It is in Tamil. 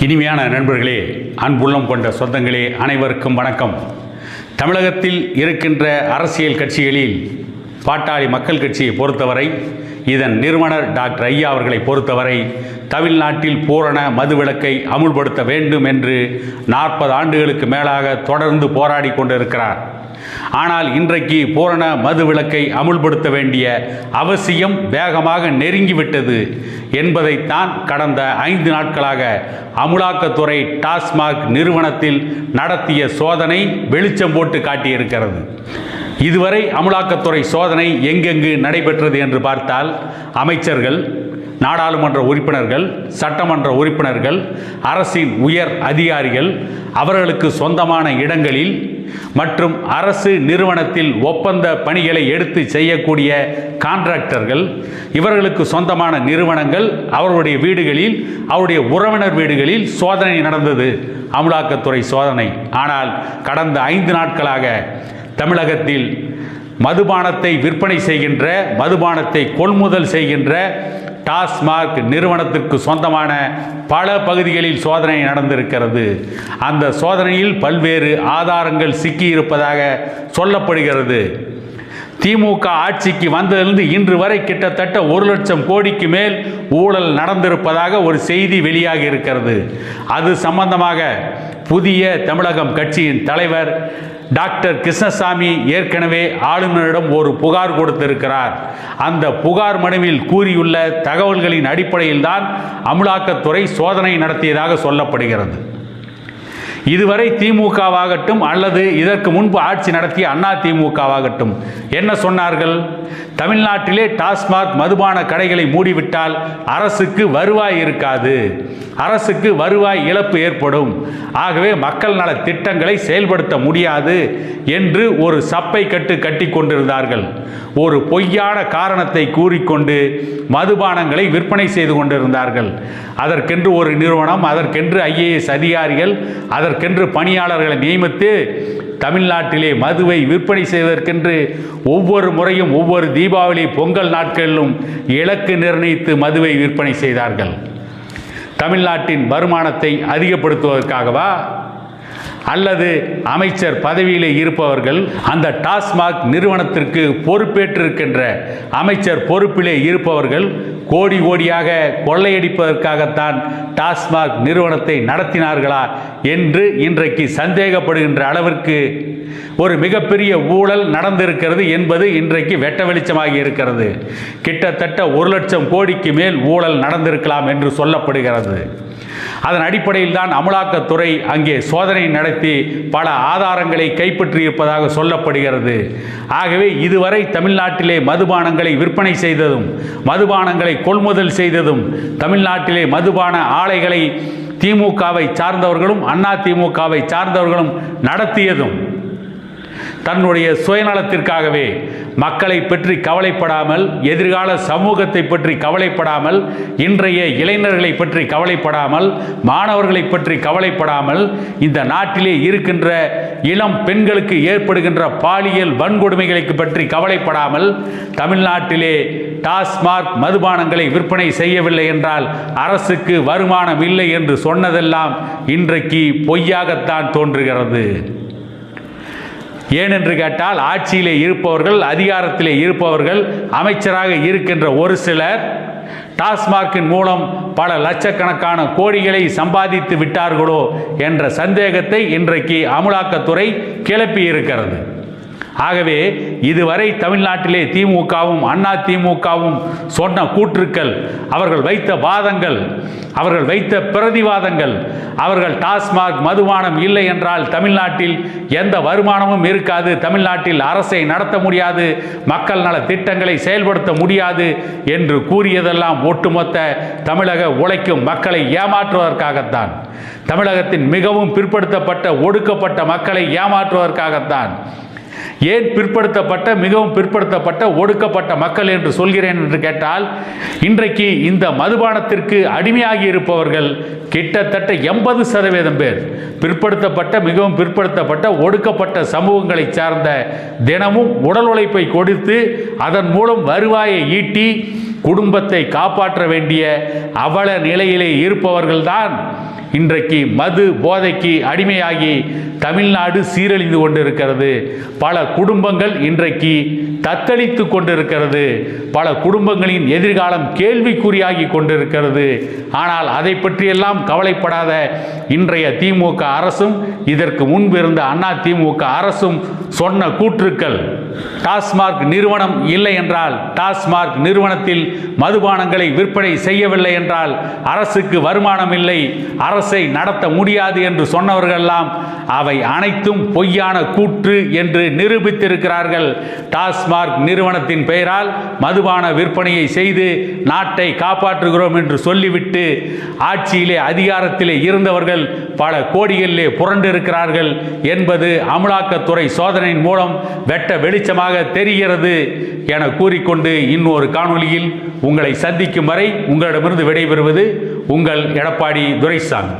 இனிமையான நண்பர்களே அன்புள்ளம் கொண்ட சொந்தங்களே அனைவருக்கும் வணக்கம். தமிழகத்தில் இருக்கின்ற அரசியல் கட்சிகளில் பாட்டாளி மக்கள் கட்சியை பொறுத்தவரை இதன் நிறுவனர் டாக்டர் ஐயா அவர்களை பொறுத்தவரை தமிழ்நாட்டில் பூரண மதுவிலக்கை அமுல்படுத்த வேண்டும் என்று நாற்பது ஆண்டுகளுக்கு மேலாக தொடர்ந்து போராடி கொண்டிருக்கிறார். ஆனால் இன்றைக்கு பூரண மதுவிலக்கை அமுல்படுத்த வேண்டிய அவசியம் வேகமாக நெருங்கிவிட்டது என்பதைத்தான் கடந்த ஐந்து நாட்களாக அமுலாக்கத்துறை டாஸ்மாக் நிறுவனத்தில் நடத்திய சோதனை வெளிச்சம் போட்டு காட்டியிருக்கிறது. இதுவரை அமுலாக்கத்துறை சோதனை எங்கெங்கு நடைபெற்றது என்று பார்த்தால் அமைச்சர்கள் நாடாளுமன்ற உறுப்பினர்கள் சட்டமன்ற உறுப்பினர்கள் அரசின் உயர் அதிகாரிகள் அவர்களுக்கு சொந்தமான இடங்களில் மற்றும் அரசு நிறுவனத்தில் ஒப்பந்த பணிகளை எடுத்து செய்யக்கூடிய கான்ட்ராக்டர்கள் இவர்களுக்கு சொந்தமான நிறுவனங்கள் அவருடைய வீடுகளில் அவருடைய உறவினர் வீடுகளில் சோதனை நடந்தது. அமலாக்கத்துறை சோதனை. ஆனால் கடந்த ஐந்து நாட்களாக தமிழகத்தில் மதுபானத்தை விற்பனை செய்கின்ற மதுபானத்தை கொள்முதல் செய்கின்ற டாஸ்மாக் நிறுவனத்திற்கு சொந்தமான பல பகுதிகளில் சோதனை நடந்திருக்கிறது. அந்த சோதனையில் பல்வேறு ஆதாரங்கள் சிக்கியிருப்பதாக சொல்லப்படுகிறது. திமுக ஆட்சிக்கு வந்ததிலிருந்து இன்று வரை கிட்டத்தட்ட ஒரு லட்சம் கோடிக்கு மேல் ஊழல் நடந்திருப்பதாக ஒரு செய்தி வெளியாகி இருக்கிறது அது சம்பந்தமாக புதிய தமிழகம் கட்சியின் தலைவர் டாக்டர் கிருஷ்ணசாமி ஏற்கனவே ஆளுநரிடம் ஒரு புகார் கொடுத்திருக்கிறார். அந்த புகார் மனுவில் கூறியுள்ள தகவல்களின் அடிப்படையில்தான் அமலாக்கத்துறை சோதனை நடத்தியதாக சொல்லப்படுகிறது. இதுவரை திமுகவாகட்டும் அல்லது இதற்கு முன்பு ஆட்சி நடத்திய அண்ணா திமுகவாகட்டும் என்ன சொன்னார்கள்? தமிழ்நாட்டிலே டாஸ்மாக் மதுபான கடைகளை மூடிவிட்டால் அரசுக்கு வருவாய் இருக்காது. அரசுக்கு வருவாய் இழப்பு ஏற்படும். ஆகவே மக்கள் நல திட்டங்களை செயல்படுத்த முடியாது என்று ஒரு சப்பை கட்டு கட்டி கொண்டிருந்தார்கள். ஒரு பொய்யான காரணத்தை கூறிக்கொண்டு மதுபானங்களை விற்பனை செய்து கொண்டிருந்தார்கள். அதற்கென்று ஒரு நிறுவனம் அதற்கென்று ஐஏஎஸ் அதிகாரிகள் அதற்கென்று பணியாளர்களை நியமித்து தமிழ்நாட்டிலே மதுவை விற்பனை செய்வதற்கென்று ஒவ்வொரு முறையும் ஒவ்வொரு தீபாவளி பொங்கல் நாட்களிலும் இலக்கு நிர்ணயித்து மதுவை விற்பனை செய்தார்கள். தமிழ்நாட்டின் வருமானத்தை அதிகப்படுத்துவதற்காகவா? அல்லது அமைச்சர் பதவியிலே இருப்பவர்கள் அந்த டாஸ்மாக் நிறுவனத்திற்கு பொறுப்பேற்றிருக்கின்ற அமைச்சர் பொறுப்பிலே இருப்பவர்கள் கோடி கோடியாக கொள்ளையடிப்பதற்காகத்தான் டாஸ்மாக் நிறுவனத்தை நடத்தினார்களா என்று இன்றைக்கு சந்தேகப்படுகின்ற அளவிற்கு ஒரு மிகப்பெரிய ஊழல் நடந்திருக்கிறது என்பது இன்றைக்கு வெட்ட வெளிச்சமாகி இருக்கிறது. கிட்டத்தட்ட ஒரு லட்சம் கோடிக்கு மேல் ஊழல் நடந்திருக்கலாம் என்று சொல்லப்படுகிறது. அதன் அடிப்படையில் தான் அமலாக்கத்துறை அங்கே சோதனை நடத்தி பல ஆதாரங்களை கைப்பற்றியிருப்பதாக சொல்லப்படுகிறது. ஆகவே இதுவரை தமிழ்நாட்டிலே மதுபானங்களை விற்பனை செய்ததும் மதுபானங்களை கொள்முதல் செய்ததும் தமிழ்நாட்டிலே மதுபான ஆலைகளை திமுகவை சார்ந்தவர்களும் அண்ணா திமுகவை சார்ந்தவர்களும் நடத்தியதும் தன்னுடைய சுயநலத்திற்காகவே மக்களை பற்றி கவலைப்படாமல் எதிர்கால சமூகத்தை பற்றி கவலைப்படாமல் இன்றைய இளைஞர்களை பற்றி கவலைப்படாமல் மாணவர்களை பற்றி கவலைப்படாமல் இந்த நாட்டிலே இருக்கின்ற இளம் பெண்களுக்கு ஏற்படுகின்ற பாலியல் வன்கொடுமைகளை பற்றி கவலைப்படாமல் தமிழ்நாட்டிலே டாஸ்மாக் மதுபானங்களை விற்பனை செய்யவில்லை என்றால் அரசுக்கு வருமானம் இல்லை என்று சொன்னதெல்லாம் இன்றைக்கு பொய்யாகத்தான் தோன்றுகிறது. ஏனென்று கேட்டால் ஆட்சியிலே இருப்பவர்கள் அதிகாரத்திலே இருப்பவர்கள் அமைச்சராக இருக்கின்ற ஒரு சிலர் டாஸ்மார்க்கின் மூலம் பல லட்சக்கணக்கான கோடிகளை சம்பாதித்து விட்டார்களோ என்ற சந்தேகத்தை இன்றைக்கு அமலாக்கத்துறை கிளப்பி இருக்கிறது ஆகவே இதுவரை தமிழ்நாட்டிலே திமுகவும் அண்ணா திமுகவும் சொன்ன கூற்றுக்கள் அவர்கள் வைத்த வாதங்கள் அவர்கள் வைத்த பிரதிவாதங்கள் அவர்கள் டாஸ்மாக் மதுபானம் இல்லை என்றால் தமிழ்நாட்டில் எந்த வருமானமும் இருக்காது தமிழ்நாட்டில் அரசை நடத்த முடியாது மக்கள் நல திட்டங்களை செயல்படுத்த முடியாது என்று கூறியதெல்லாம் ஒட்டுமொத்த தமிழக உழைக்கும் மக்களை ஏமாற்றுவதற்காகத்தான். தமிழகத்தின் மிகவும் பிற்படுத்தப்பட்ட ஒடுக்கப்பட்ட மக்களை ஏமாற்றுவதற்காகத்தான். ஏன் பிற்படுத்தப்பட்ட மிகவும் பிற்படுத்தப்பட்ட ஒடுக்கப்பட்ட மக்கள் என்று சொல்கிறேன் என்று கேட்டால் இன்றைக்கு இந்த மதுபானத்திற்கு அடிமையாகி இருப்பவர்கள் கிட்டத்தட்ட எண்பது சதவீதம் பேர் பிற்படுத்தப்பட்ட மிகவும் பிற்படுத்தப்பட்ட ஒடுக்கப்பட்ட சமூகங்களை சார்ந்த தினமும் உடல் உழைப்பை கொடுத்து அதன் மூலம் வருவாயை ஈட்டி குடும்பத்தை காப்பாற்ற வேண்டிய அவல நிலையிலே இருப்பவர்கள்தான் இன்றைக்கு மது போதைக்கு அடிமையாகி தமிழ்நாடு சீரழிந்து கொண்டிருக்கிறது. பல குடும்பங்கள் இன்றைக்கு தத்தளித்து கொண்டிருக்கிறது. பல குடும்பங்களின் எதிர்காலம் கேள்விக்குறியாகி கொண்டிருக்கிறது. ஆனால் அதை பற்றியெல்லாம் கவலைப்படாத இன்றைய திமுக அரசும் இதற்கு முன்பிருந்த அண்ணா திமுக அரசும் சொன்ன கூற்றுக்கள். டாஸ்மார்க் நிறுவனம் இல்லை என்றால் டாஸ்மார்க் நிறுவனத்தில் மதுபானங்களை விற்பனை செய்யவில்லை என்றால் அரசுக்கு வருமானம் இல்லை அரசை நடத்த முடியாது என்று சொன்னவர்களெல்லாம் அவை அனைத்தும் பொய்யான கூற்று என்று நிரூபித்திருக்கிறார்கள். டாஸ்மார்க் நிறுவனத்தின் பெயரால் மதுபான விற்பனையை செய்து நாட்டை காப்பாற்றுகிறோம் என்று சொல்லிவிட்டு ஆட்சியிலே அதிகாரத்திலே இருந்தவர்கள் பல கோடிகளிலே புரண்டிருக்கிறார்கள் என்பது அமலாக்கத்துறை சோதனையின் மூலம் வெட்ட வெளிச்சமாக தெரிகிறது என கூறிக்கொண்டு இன்னொரு காணொளியில் உங்களை சந்திக்கும் வரை உங்களிடமிருந்து விடைபெறுவது உங்கள் எடப்பாடி துரைசாமி.